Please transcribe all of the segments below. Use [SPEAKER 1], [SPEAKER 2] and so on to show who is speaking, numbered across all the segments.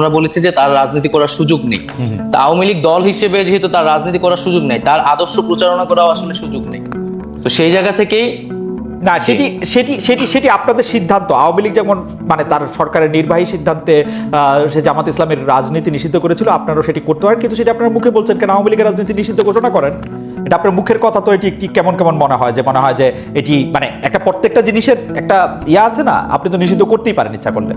[SPEAKER 1] আমরা বলেছি যে তার রাজনীতি করার সুযোগ নেই। তা আওয়ামী লীগ দল হিসেবে যেহেতু তার রাজনীতি করার সুযোগ নেই তার আদর্শ প্রচারণা করাও আসলে সুযোগ নেই। তো সেই জায়গা থেকেই
[SPEAKER 2] না সেটি সেটি সেটি সেটি আপনাদের সিদ্ধান্ত। আওয়ামী লীগ যেমন মানে তার সরকারের নির্বাহী সিদ্ধান্তে সে জামাত ইসলামের রাজনীতি নিষিদ্ধ করেছিল আপনারাও সেটি করতে পারেন কিন্তু সেটি আপনার মুখে বলছেন কেন আওয়ামী লীগের রাজনীতি নিষিদ্ধ ঘোষণা করেন? এটা আপনার মুখের কথা তো এটি একটি কেমন কেমন মনে হয় যে মনে হয় যে এটি মানে একটা প্রত্যেকটা জিনিসের একটা ইয়া আছে না আপনি তো নিষিদ্ধ করতেই পারেন ইচ্ছা করলে।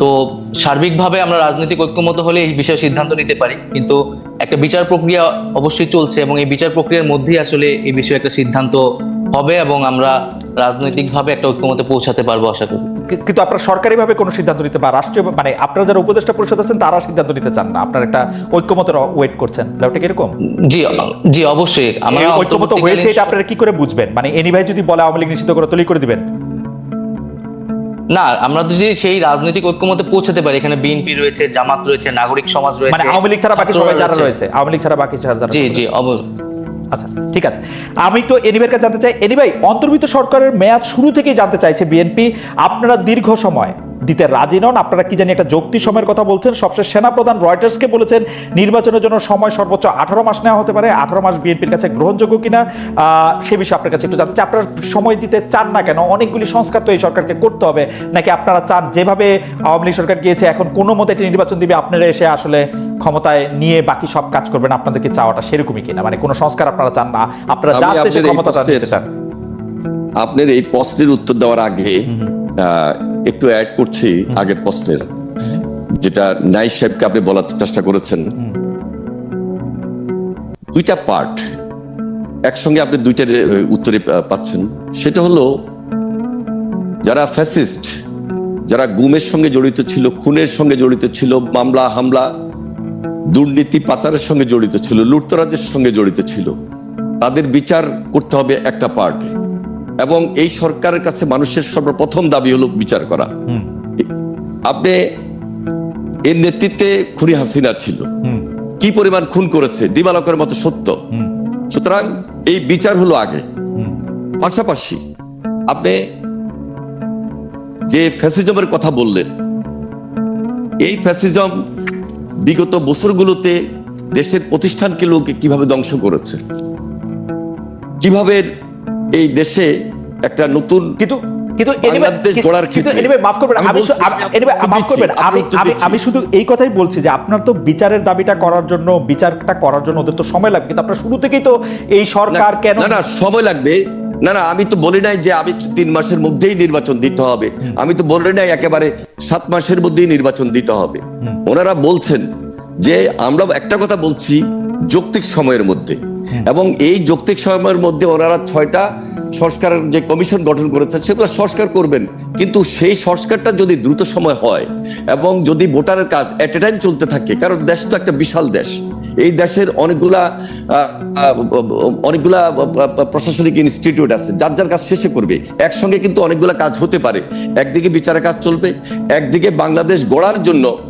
[SPEAKER 1] তো সার্বিকভাবে আমরা রাজনৈতিক ঐক্যমত হলে এই বিষয়ে সিদ্ধান্ত নিতে পারি। কিন্তু একটা বিচার প্রক্রিয়া অবশ্যই চলছে এবং এই বিচার প্রক্রিয়ার মধ্যেই আসলে এই বিষয়ে একটা সিদ্ধান্ত হবে এবং আমরা রাজনৈতিকভাবে একটা ঐক্যমতে পৌঁছাতে পারব আশা করি।
[SPEAKER 2] কিন্তু আপনারা সরকারিভাবে কোনো সিদ্ধান্ত নিতে বা রাষ্ট্রীয় মানে আপনারা যারা উপদেষ্টা পরিষদ আছেন তারা সিদ্ধান্ত নিতে চান না? আপনারা একটা ঐক্যমতের ওয়েট করছেন। ব্যাপারটা কীরকম
[SPEAKER 1] জি জি অবশ্যই। আমরা
[SPEAKER 2] ঐক্যমত হয়েছে এটা আপনারা কি করে বুঝবেন? মানে এনি ভাই যদি বলে আওয়ামী লীগ নিষিদ্ধ করে তৈরি করে দিবেন।
[SPEAKER 1] না আমরা যদি সেই রাজনৈতিক ঐক্যমতে পৌঁছাতে পারি। এখানে বিএনপি রয়েছে জামাত রয়েছে নাগরিক সমাজ রয়েছে
[SPEAKER 2] মানে আওয়ামী লীগ ছাড়া বাকি সবাই যারা রয়েছে। আওয়ামী লীগ ছাড়া বাকি যারা
[SPEAKER 1] জি জি অবশ্যই।
[SPEAKER 2] আচ্ছা ঠিক আছে। আমি তো এনিবের কাছে জানতে চাই। এনিভাই অন্তর্বিত সরকারের মেয়াদ শুরু থেকেই জানতে চাইছে বিএনপি। আপনারা দীর্ঘ সময় দিতে রাজি নন। আপনারা কি জানি একটা যৌক্তিক সময়ের কথা বলছেন। সবশেষ সেনাপ্রধান রয়টার্সকে বলেছেন নির্বাচনের জন্য সময় সর্বোচ্চ আঠারো মাস নেওয়া হতে পারে। আঠারো মাস বিএনপির কাছে গ্রহণযোগ্য কিনা সে বিষয়ে আপনার কাছে একটু জানতে চাই। আপনারা সময় দিতে চান না কেন? অনেকগুলি সংস্কার তো এই সরকারকে করতে হবে। নাকি আপনারা চান যেভাবে আওয়ামী লীগ সরকার গিয়েছে এখন কোনো মতে একটি নির্বাচন দিবে আপনারা এসে আসলে ক্ষমতায় নিয়ে বাকি সব কাজ করবেন আপনাদেরকে চাওয়াটা সেরকমই কিনা? মানে কোনো সংস্কার আপনারা চান না। আপনারা
[SPEAKER 3] প্রশ্নের-
[SPEAKER 2] নিতে চান।
[SPEAKER 3] আপনার এই প্রশ্নের উত্তর দেওয়ার আগে একটু অ্যাড করছি আগের প্রশ্নের। যেটা নাই সাহেবকে আপনি বলার চেষ্টা করেছেন। দুইটা পার্ট একসঙ্গে আপনি দুইটার উত্তরে পাচ্ছেন। সেটা হলো যারা ফ্যাসিস্ট যারা গুমের সঙ্গে জড়িত ছিল খুনের সঙ্গে জড়িত ছিল মামলা হামলা দুর্নীতি পাচারের সঙ্গে জড়িত ছিল লুটতরাজের সঙ্গে জড়িত ছিল তাদের বিচার করতে হবে একটা পার্টি এবং এই সরকারের কাছে মানুষের সর্বপ্রথম দাবি হলো বিচার করা। আপনি এর নেতৃত্বে খুনি হাসিনা ছিল। কি পরিমাণ খুন করেছে দিবালকের মতো সত্য। সুতরাং এই বিচার হলো আগে। পাশাপাশি আপনি যে ফ্যাসিজমের কথা বললেন এই ফ্যাসিজম বিগত বছরগুলোতে দেশের প্রতিষ্ঠানকে লোকে কীভাবে ধ্বংস করেছে কীভাবে এই দেশে একটা নতুন
[SPEAKER 2] কিন্তু কিন্তু
[SPEAKER 3] আমি
[SPEAKER 2] শুধু এই কথাই বলছি যে আপনার তো বিচারের দাবিটা করার জন্য বিচারটা করার জন্য ওদের তো সময় লাগবে কিন্তু আপনার শুরু থেকেই তো এই সরকার
[SPEAKER 3] না-
[SPEAKER 2] কেন
[SPEAKER 3] না না সময় লাগবে। না না আমি তো বলি নাই যে আমি তিন মাসের মধ্যেই নির্বাচন দিতে হবে। আমি তো বলি নাই একেবারে সাত মাসের মধ্যেই নির্বাচন দিতে হবে। ওনারা বলছেন যে আমরা একটা কথা বলছি যৌক্তিক সময়ের মধ্যে। এবং এই যৌক্তিক সময়ের মধ্যে ওনারা ছয়টা সংস্কারের যে কমিশন গঠন করেছে, সেগুলো সংস্কার করবেন। কিন্তু সেই সংস্কারটা যদি দ্রুত সময় হয় এবং যদি ভোটারের কাজ এট এ টাইম চলতে থাকে, কারণ দেশ তো একটা বিশাল দেশ। এই দেশের অনেকগুলা অনেকগুলা প্রশাসনিক ইনস্টিটিউট আছে, যার যার কাজ শেষে করবে। একসঙ্গে কিন্তু অনেকগুলা কাজ হতে পারে। একদিকে বিচারের কাজ চলবে, একদিকে বাংলাদেশ গড়ার জন্য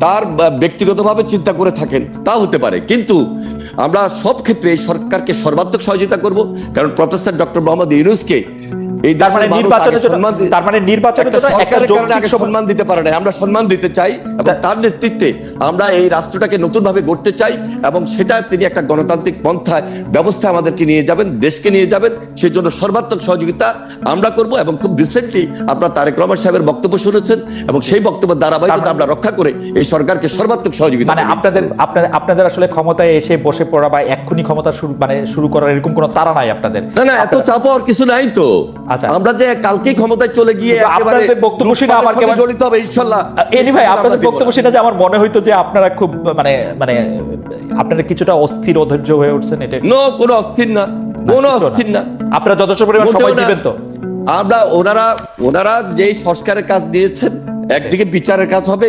[SPEAKER 3] তার ব্যক্তিগত ব্যক্তিগতভাবে চিন্তা করে থাকেন তা হতে পারে। কিন্তু আমরা সব ক্ষেত্রে এই সরকারকে সর্বাত্মক সহযোগিতা করব কারণ প্রফেসর ডক্টর মোহাম্মদ ইউনুসকে এই
[SPEAKER 2] তার মানে
[SPEAKER 3] সম্মান
[SPEAKER 2] মানে
[SPEAKER 3] সম্মান দিতে পারে না আমরা সম্মান দিতে চাই এবং তার নেতৃত্বে আমরা এই রাষ্ট্রটাকে নতুন ভাবে গড়তে চাই এবং সেটা তিনি একটা গণতান্ত্রিক পন্থায় ব্যবস্থা আমাদেরকে নিয়ে যাবেন দেশকে নিয়ে যাবেন। সেই জন্য সর্বাত্মক সহযোগিতা আমরা করব এবং খুব রিসেন্টলি আপনার তারেক রহমান সাহেবের বক্তব্য শুনেছেন এবং সেই বক্তব্যের ধারাবাহিকতা আমরা রক্ষা করে এই সরকারকে সর্বাত্মক সহযোগিতা
[SPEAKER 2] মানে আপনাদের আপনাদের আপনাদের আসলে ক্ষমতায় এসে বসে পড়া বা এক্ষুনি ক্ষমতা শুরু মানে শুরু করার এরকম কোনো তারা নাই আপনাদের?
[SPEAKER 3] না না এত চাপ হওয়ার কিছু নাই তো।
[SPEAKER 2] আচ্ছা।
[SPEAKER 3] আমরা যে কালকেই ক্ষমতায় চলে গিয়ে একেবারে
[SPEAKER 2] আপনাদের বক্তব্য শুনে আমার কেমন-
[SPEAKER 3] জড়িত হবে ইনশাল্লাহ।
[SPEAKER 2] এনি ভাই আপনাদের বক্তব্য। শুনে যে আমার মনে হইতো যে আপনারা খুব মানে মানে আপনারা কিছুটা অস্থির অধৈর্য হয়ে উঠছেন এটা
[SPEAKER 3] নো কোনো অস্থির না। কোনো অস্থির না।
[SPEAKER 2] আপনারা যথেষ্ট পরিমাণ সময় দিবেন তো।
[SPEAKER 3] আমরা ওনারা ওনারা যেই সংস্কারের কাজ দিয়েছেন একদিকে বিচারের কাজ হবে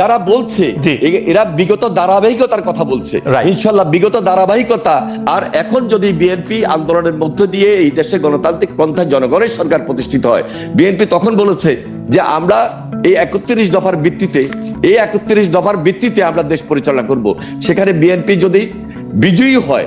[SPEAKER 3] যারা বলছে এরা বিগত ধারাবাহিকতার কথা বলছে। ইনশাল্লাহ বিগত ধারাবাহিকতা আর এখন যদি বিএনপি আন্দোলনের মধ্য দিয়ে এই দেশে গণতান্ত্রিক পন্থায় জনগণের সরকার প্রতিষ্ঠিত হয় বিএনপি তখন বলেছে যে আমরা এই একত্রিশ দফার ভিত্তিতে এই একত্রিশ দফার ভিত্তিতে আমরা দেশ পরিচালনা করব। সেখানে বিএনপি যদি বিজয়ী হয়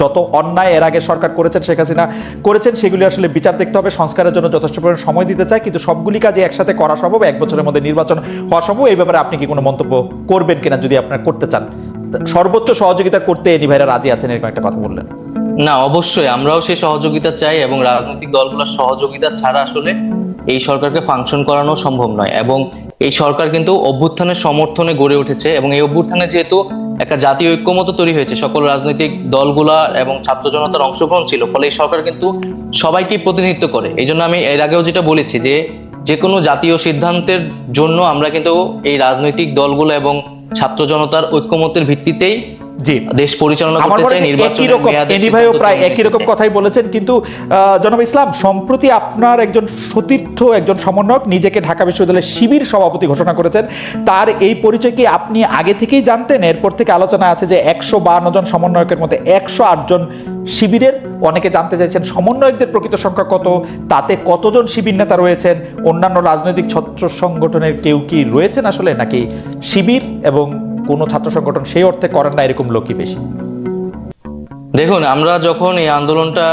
[SPEAKER 2] যত অন্যায় এর আগে সরকার করেছেন শেখ হাসিনা করেছেন, সেগুলি আসলে বিচার দেখতে হবে। সংস্কারের জন্য যথেষ্ট পরিমাণ সময় দিতে চায়, কিন্তু সবগুলি কাজে একসাথে করা সম্ভব, এক বছরের মধ্যে নির্বাচন হওয়া সম্ভব। এই ব্যাপারে আপনি কি কোনো মন্তব্য করবেন কিনা যদি আপনার করতে চান? সর্বোচ্চ সহযোগিতা করতে এনি ভাইরা রাজি আছেন এরকম একটা কথা বললেন।
[SPEAKER 1] না, অবশ্যই। আমরাও সেই সহযোগিতা চাই এবং রাজনৈতিক দলগুলোর সহযোগিতা ছাড়া আসলে এই সরকারকে ফাংশন করানো সম্ভব নয় এবং এই সরকার কিন্তু অভ্যুত্থানের সমর্থনে গড়ে উঠেছে এবং এই অভ্যুত্থানে যেহেতু একটা জাতীয় ঐক্যমত তৈরি হয়েছে, সকল রাজনৈতিক দলগুলা এবং ছাত্র জনতার অংশগ্রহণ ছিল, ফলে এই সরকার কিন্তু সবাইকে প্রতিনিধিত্ব করে। এই জন্য আমি এর আগেও যেটা বলেছি যে যে কোনো জাতীয় সিদ্ধান্তের জন্য আমরা কিন্তু এই রাজনৈতিক দলগুলো এবং ছাত্র জনতার ঐক্যমতের ভিত্তিতেই
[SPEAKER 2] জি।
[SPEAKER 1] দেশ পরিচালনা করতে চাই নির্বাচনের
[SPEAKER 2] এনি ভাইও প্রায় একই রকম কথাই বলেছেন কিন্তু জনাব ইসলাম সম্প্রতি আপনার একজন সতীর্থ একজন সমন্বয়ক নিজেকে ঢাকা বিশ্ববিদ্যালয়ের শিবির সভাপতি ঘোষণা করেছেন। তার এই পরিচয় কি আপনি আগে থেকেই জানতেন? এরপর থেকে আলোচনা আছে যে একশো বান্ন জন সমন্বয়কের মধ্যে একশো আট জন শিবিরের অনেকে জানতে চাইছেন সমন্বয়কদের প্রকৃত সংখ্যা কত তাতে কতজন শিবির নেতা রয়েছেন অন্যান্য রাজনৈতিক ছত্র সংগঠনের কেউ কি রয়েছেন আসলে নাকি শিবির এবং কোনো ছাত্র সংগঠন সেই অর্থে করেন না, এরকম লোকই বেশি।
[SPEAKER 1] দেখুন, আমরা যখন এই আন্দোলনটা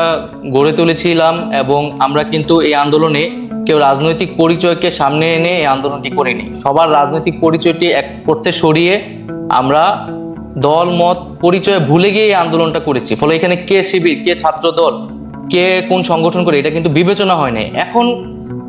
[SPEAKER 1] গড়ে তুলেছিলাম এবং আমরা কিন্তু এই আন্দোলনে কেউ রাজনৈতিক পরিচয়কে সামনে এনে এই আন্দোলনটি করিনি। সবার রাজনৈতিক পরিচয়টি এক করতে সরিয়ে আমরা দল, মত, পরিচয় ভুলে গিয়ে এই আন্দোলনটা করেছি। ফলে এখানে কে শিবির, কে ছাত্র দল কে কোন সংগঠন করে, এটা কিন্তু বিবেচনা হয় নাই। এখন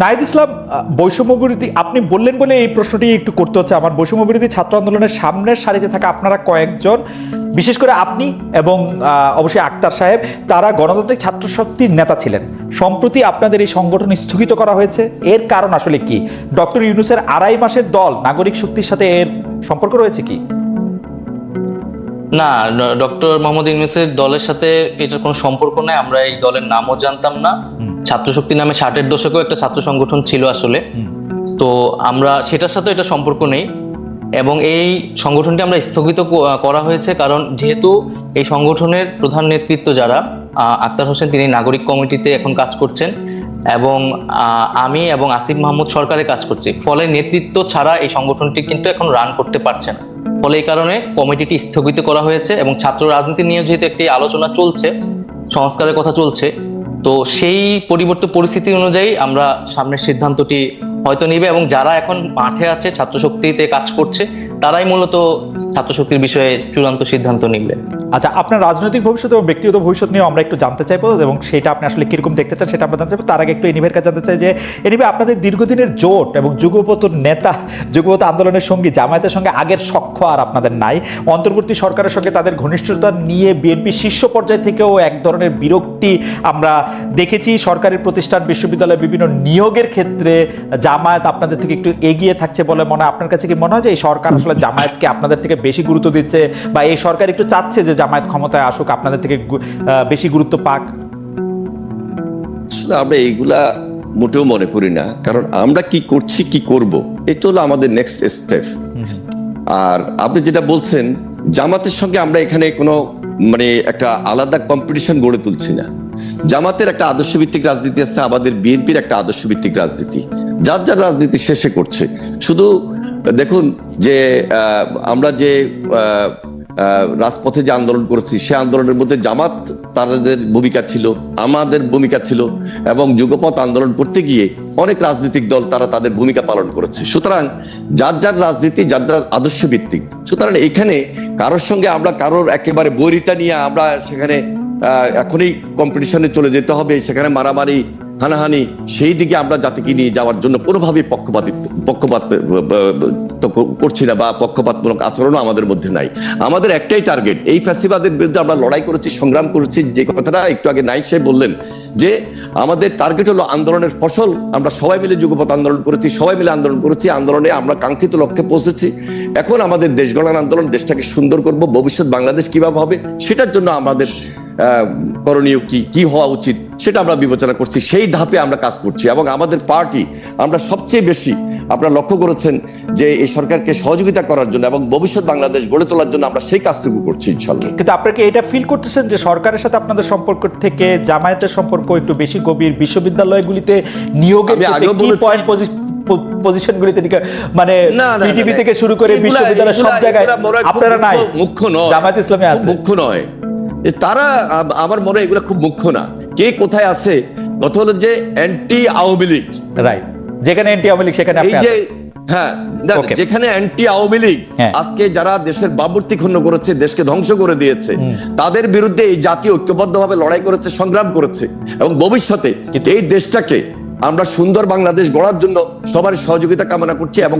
[SPEAKER 2] নাহিদ ইসলাম বৈষম্য বিরোধী আপনি বললেন বলে এই প্রশ্নটি একটু করতে হচ্ছে। আমার বৈষম্য বিরোধী ছাত্র আন্দোলনের সামনের সারিতে থাকা আপনারা কয়েকজন বিশেষ করে আপনি এবং অবশ্যই আক্তার সাহেব তারা গণতান্ত্রিক ছাত্র শক্তির নেতা ছিলেন। সম্প্রতি আপনাদের এই সংগঠন স্থগিত করা হয়েছে। এর কারণ আসলে কি? ডক্টর ইউনুসের আড়াই মাসের দল নাগরিক শক্তির সাথে এর সম্পর্ক রয়েছে কি?
[SPEAKER 1] না ডক্টর মোহাম্মদ ইউনুসের দলের সাথে এটার কোনো সম্পর্ক নাই। আমরা এই দলের নামও জানতাম না। ছাত্র শক্তি নামে ষাটের দশকেও একটা ছাত্র সংগঠন ছিল আসলে। তো আমরা সেটার সাথে এটা সম্পর্ক নেই। এবং এই সংগঠনটি আমরা স্থগিত করা হয়েছে কারণ যেহেতু এই সংগঠনের প্রধান নেতৃত্ব যারা আক্তার হোসেন তিনি নাগরিক কমিটিতে এখন কাজ করছেন এবং আমি এবং আসিফ মাহমুদ সরকারে কাজ করছি। ফলে নেতৃত্ব ছাড়া এই সংগঠনটি কিন্তু এখন রান করতে পারছে না। ফলে এই কারণে কমিটিটি স্থগিত করা হয়েছে এবং ছাত্র রাজনীতি নিয়ে যেহেতু একটি আলোচনা চলছে সংস্কারের কথা চলছে তো সেই পরিবর্তিত পরিস্থিতি অনুযায়ী আমরা সামনের সিদ্ধান্তটি হয়তো নিবে এবং যারা এখন মাঠে আছে ছাত্র শক্তিতে কাজ করছে, তারাই মূলত ছাত্র শক্তির বিষয়ে চূড়ান্ত সিদ্ধান্ত নিবে।
[SPEAKER 2] আচ্ছা আপনার রাজনৈতিক ভবিষ্যৎ এবং ব্যক্তিগত ভবিষ্যৎ নিয়ে আমরা একটু জানতে চাইব এবং সেটা আপনি আসলে কীরকম দেখতে চান সেটা আমরা জানতে চাইব। তার আগে একটু এনিভের কাছে জানতে চাই যে, এনিভে আপনাদের দীর্ঘদিনের জোট এবং যুগপত নেতা যুগপত আন্দোলনের সঙ্গী, জামায়াতের সঙ্গে আগের সখ্য আর আপনাদের নাই। অন্তর্বর্তী সরকারের সঙ্গে তাদের ঘনিষ্ঠতা নিয়ে বিএনপি শীর্ষ পর্যায় থেকেও এক ধরনের বিরক্তি আমরা দেখেছি। সরকারি প্রতিষ্ঠান, বিশ্ববিদ্যালয়ে বিভিন্ন নিয়োগের ক্ষেত্রে জামায়াত আপনাদের থেকে একটু এগিয়ে থাকছে বলে মনে হয়। আপনার কাছে কি মনে হয় যে এই সরকার আসলে জামায়াতকে আপনাদের থেকে বেশি গুরুত্ব দিচ্ছে বা এই সরকার একটু চাচ্ছে যে জামায়াত ক্ষমতায় আসুক, আপনাদের থেকে বেশি গুরুত্ব পাক?
[SPEAKER 3] আসলে আমরা এইগুলা মোটেও মনে করি না। কারণ আমরা কি করছি, কি করব, এটা হলো আমাদের নেক্সট স্টেপ আর আপনি যেটা বলছেন, জামাতের সঙ্গে আমরা এখানে কোনো মানে একটা আলাদা কম্পিটিশন গড়ে তুলছি না। জামাতের একটা আদর্শ ভিত্তিক রাজনীতি আছে, আমাদের বিএনপির একটা আদর্শ ভিত্তিক রাজনীতি। যার যার রাজনীতি শেষে করছে। শুধু দেখুন যে আমরা যে রাজপথে যে আন্দোলন করেছি, সে আন্দোলনের মধ্যে জামাত তাদের ভূমিকা ছিল, আমাদের ভূমিকা ছিল এবং যুগপথ আন্দোলন করতে গিয়ে অনেক রাজনৈতিক দল তারা তাদের ভূমিকা পালন করেছে। সুতরাং যার যার রাজনীতি, যার যার আদর্শ ভিত্তিক সুতরাং এখানে কারোর সঙ্গে আমরা কারোর একেবারে বৈরিতা নিয়ে আমরা সেখানে এখনই কম্পিটিশনে চলে যেতে হবে, সেখানে মারামারি হানাহানি সেই দিকে আমরা জাতিকে নিয়ে যাওয়ার জন্য কোনোভাবেই পক্ষপাত আহ, করছি না বা পক্ষপাতমূলক আচরণও আমাদের মধ্যে নাই। আমাদের একটাই টার্গেট এই ফ্যাসিবাদের বিরুদ্ধে আমরা লড়াই করেছি সংগ্রাম করেছি যে কথাটা একটু আগে নাইক সাহেব বললেন যে আমাদের টার্গেট হলো আন্দোলনের ফসল আমরা সবাই মিলে যুগপথ আন্দোলন করেছি সবাই মিলে আন্দোলন করেছি আন্দোলনে আমরা কাঙ্ক্ষিত লক্ষ্যে পৌঁছেছি। এখন আমাদের দেশ গঠন আন্দোলন দেশটাকে সুন্দর করব ভবিষ্যৎ বাংলাদেশ কীভাবে হবে সেটার জন্য আমাদের করণীয় কি কি হওয়া উচিত? সেটা আমরা বিবেচনা করছি সেই ধাপে আমরা কাজ করছি এবং আমাদের পার্টি আমরা সবচেয়ে বেশি আপনারা লক্ষ্য করেছেন যে এই সরকারকে সহযোগিতা করার জন্য এবং ভবিষ্যৎ বাংলাদেশ গড়ে তোলার জন্য আমরা সেই কাজটুকু করছি ইনশাল্লাহ।
[SPEAKER 2] কিন্তু আপনারা কি এটা ফিল করতেছেন যে সরকারের সাথে আপনাদের সম্পর্ক থেকে জামায়াতের সম্পর্ক একটু বেশি গভীর বিশ্ববিদ্যালয়গুলিতে নিয়োগের পজিশনগুলিতে মানে
[SPEAKER 3] না।
[SPEAKER 2] থেকে শুরু করে বিশ্ববিদ্যালয় সব জায়গায় আপনারা নাই।
[SPEAKER 3] মুখ্য- নয়।
[SPEAKER 2] জামায়াত ইসলামে আছে।
[SPEAKER 3] মুখ্য নয়। তারা আমার মনে হয় এগুলো খুব মুখ্য না। কে কোথায় আছে? কথা হলো যে অ্যান্টি আওয়ামী লীগ।
[SPEAKER 2] রাইট যেখানে এনটি আওয়ামী লীগ সেখানে
[SPEAKER 3] এই যে। হ্যাঁ যেখানে অ্যান্টি আওয়ামী লীগ
[SPEAKER 2] হ্যাঁ।
[SPEAKER 3] আজকে যারা দেশের বাবুর্তি ক্ষুণ্ণ করেছে দেশকে ধ্বংস করে দিয়েছে তাদের বিরুদ্ধে এই জাতি ঐক্যবদ্ধভাবে লড়াই করেছে সংগ্রাম করেছে। এবং ভবিষ্যতে এই দেশটাকে আমরা সুন্দর বাংলাদেশ গড়ার জন্য সবার সহযোগিতা কামনা করছি এবং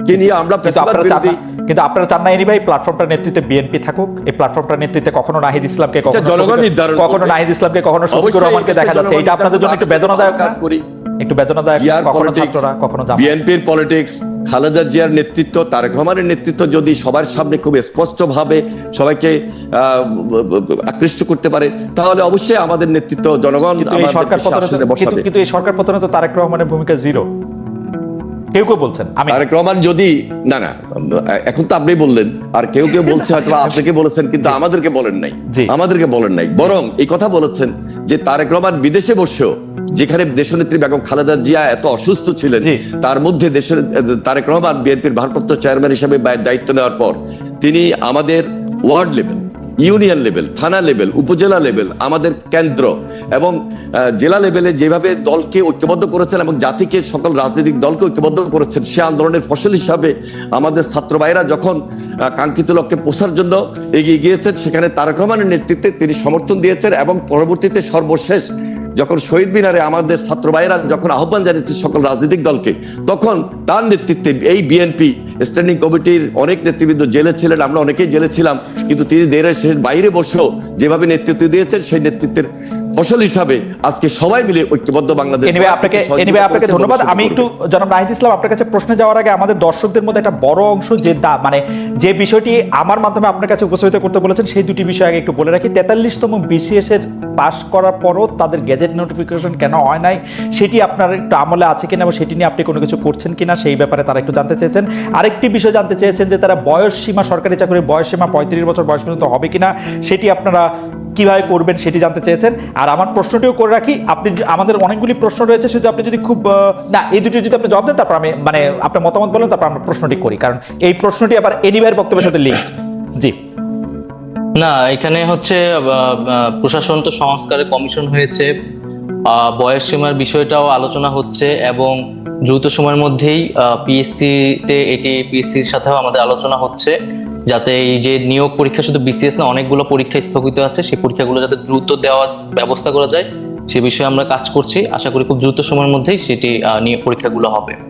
[SPEAKER 3] সবাইকে নিয়ে আমরা
[SPEAKER 2] কিন্তু আপনারা চান না কিন্তু আপনারা চান না এনি ভাই প্ল্যাটফর্মটার নেতৃত্বে বিএনপি থাকুক। এই প্ল্যাটফর্মটার নেতৃত্বে কখনো নাহিদ ইসলামকে কখনো
[SPEAKER 3] জনগণ নির্ধারণ
[SPEAKER 2] কখনো নাহিদ ইসলামকে কখনো শফিকুর রহমানকে দেখা যাচ্ছে। এটা আপনাদের জন্য একটু বেদনাদায়ক
[SPEAKER 3] কাজ করি।
[SPEAKER 2] একটু বেদনাদায়ক কখনো ছাত্ররা কখনো জামাত।
[SPEAKER 3] বিএনপির পলিটিক্স খালেদা জিয়ার নেতৃত্ব তারেক রহমানের নেতৃত্ব যদি সবার সামনে খুব স্পষ্টভাবে সবাইকে আকৃষ্ট করতে পারে তাহলে অবশ্যই আমাদের নেতৃত্ব জনগণ আমাদের
[SPEAKER 2] কিন্তু এই সরকার পতনে তো তারেক রহমানের ভূমিকা জিরো কেউ কেউ বলছেন আমি
[SPEAKER 3] তারেক রহমান যদি না না এখন তো আপনি বললেন আর কেউ কেউ বলছে হয়তো আপনাকে বলেছেন কিন্তু আমাদেরকে বলেন নাই। আমাদেরকে বলেন নাই। বরং এই কথা বলেছেন যে তারেক রহমান বিদেশে বসেও যেখানে দেশনেত্রী বেগম খালেদা জিয়া এত অসুস্থ ছিলেন তার মধ্যে দেশের তারেক রহমান বিএনপির ভারপ্রাপ্ত চেয়ারম্যান হিসেবে দায়িত্ব নেওয়ার পর তিনি আমাদের ওয়ার্ড লেভেল ইউনিয়ন লেভেল, থানা লেভেল, উপজেলা লেভেল, আমাদের কেন্দ্র এবং জেলা লেভেলে যেভাবে দলকে ঐক্যবদ্ধ করেছেন এবং জাতিকে সকল রাজনৈতিক দলকে ঐক্যবদ্ধ করেছেন, সে আন্দোলনের ফসল হিসাবে আমাদের ছাত্র ভাইরা যখন কাঙ্ক্ষিত লক্ষ্যে পৌঁছার জন্য এগিয়ে গিয়েছেন, সেখানে তারক রহমানের নেতৃত্বে তিনি সমর্থন দিয়েছেন এবং পরবর্তীতে সর্বশেষ যখন শহীদ মিনারে আমাদের ছাত্র ভাইয়েরা যখন আহ্বান জানিয়েছে সকল রাজনৈতিক দলকে, তখন তার নেতৃত্বে এই বিএনপি স্ট্যান্ডিং কমিটির অনেক নেতৃবৃন্দ জেলে ছিলেন, আমরা অনেকেই জেলে ছিলাম। কিন্তু তিনি দেড়ের বাইরে বসেও যেভাবে নেতৃত্ব দিয়েছেন সেই নেতৃত্বের ফসল হিসাবে আজকে সবাই মিলে ঐক্যবদ্ধ বাংলাদেশ
[SPEAKER 2] আপনাকে এনিবে আপনাকে ধন্যবাদ। আমি একটু। জনাব নাহিদ ইসলাম আপনার কাছে প্রশ্নে যাওয়ার আগে আমাদের দর্শকদের মধ্যে একটা বড় অংশ যে মানে যে বিষয়টি আমার মাধ্যমে আপনার কাছে উপস্থাপিত করতে বলেছেন সেই দুটি বিষয় আগে একটু বলে রাখি। তেতাল্লিশতম বিসিএস এর পাশ করার পরও তাদের গেজেট নোটিফিকেশন কেন হয় নাই সেটি আপনার একটু আমলে আছে কিনা এবং সেটি নিয়ে আপনি কোনো কিছু করছেন কিনা সেই ব্যাপারে তারা একটু জানতে চেয়েছেন। আরেকটি বিষয় জানতে চেয়েছেন যে তারা বয়স সীমা সরকারি চাকরির বয়স সীমা পঁয়ত্রিশ বছর বয়স পর্যন্ত হবে কিনা সেটি আপনারা কীভাবে করবেন সেটি জানতে চেয়েছেন। আর আমার প্রশ্নটিও করে রাখি, আপনি আমাদের অনেকগুলি প্রশ্ন রয়েছে শুধু আপনি যদি খুব না, এই দুটি যদি আপনি জবাব দেন, তারপর আমি মানে আপনার মতামত বলেন, তারপর আমরা প্রশ্নটি করি। কারণ এই প্রশ্নটি আবার এনিভাইয়ের বক্তব্যের সাথে লিঙ্ক জি।
[SPEAKER 1] না, এখানে হচ্ছে প্রশাসন তো সংস্কারের কমিশন হয়েছে বয়স সীমার বিষয়টাও আলোচনা হচ্ছে এবং দ্রুত সময়ের মধ্যেই পিএসসি তে এটি পিএসসির সাথেও আমাদের আলোচনা হচ্ছে। যাতে এই যে নিয়োগ পরীক্ষা, শুধু বিসিএস না, অনেকগুলো পরীক্ষা স্থগিত আছে। সেই পরীক্ষাগুলো যাতে দ্রুত দেওয়ার ব্যবস্থা করা যায়, সে বিষয়ে আমরা কাজ করছি। আশা করি খুব দ্রুত সময়ের মধ্যেই সেটি নিয়োগ পরীক্ষাগুলো হবে।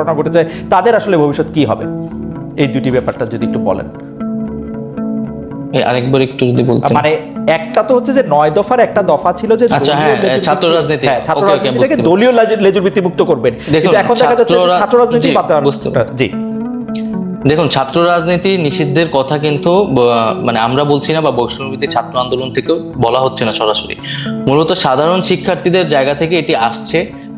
[SPEAKER 2] ঘটনা ঘটেছে তাদের আসলে ভবিষ্যৎ কি হবে? এই দুটি ব্যাপারটা যদি একটু বলেন।
[SPEAKER 1] আরেকবার একটু যদি বলতেন।
[SPEAKER 2] মানে একটা তো হচ্ছে যে নয় দফার একটা দফা ছিল যে
[SPEAKER 1] আচ্ছা, হ্যাঁ,
[SPEAKER 2] লেজুর
[SPEAKER 1] ছাত্র রাজনীতি।
[SPEAKER 2] হ্যাঁ, ছাত্র রাজনীতিটাকে দলীয় লেজুর- লেজুর মুক্ত করবেন
[SPEAKER 1] দেখুন,
[SPEAKER 2] কিন্তু এখন দেখা যাচ্ছে ছাত্র রাজনীতি
[SPEAKER 1] জি,
[SPEAKER 2] বাদ
[SPEAKER 1] দেখুন ছাত্র রাজনীতি নিষিদ্ধের কথা কিন্তু মানে আমরা বলছি না বা বৈষম্যবিধি ছাত্র আন্দোলন থেকেও বলা হচ্ছে না সরাসরি। মূলত সাধারণ শিক্ষার্থীদের জায়গা থেকে এটি আসছে।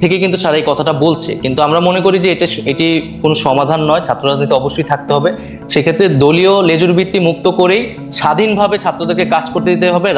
[SPEAKER 1] থেকে কিন্তু সারা এই কথাটা বলছে। কিন্তু আমরা মনে করি যে এটা এটি কোনো সমাধান নয় ছাত্র রাজনীতি অবশ্যই থাকতে হবে। সেক্ষেত্রে দলীয় লেজুর ভিত্তি মুক্ত করেই স্বাধীনভাবে ছাত্রদেরকে কাজ করতে দিতে হবে।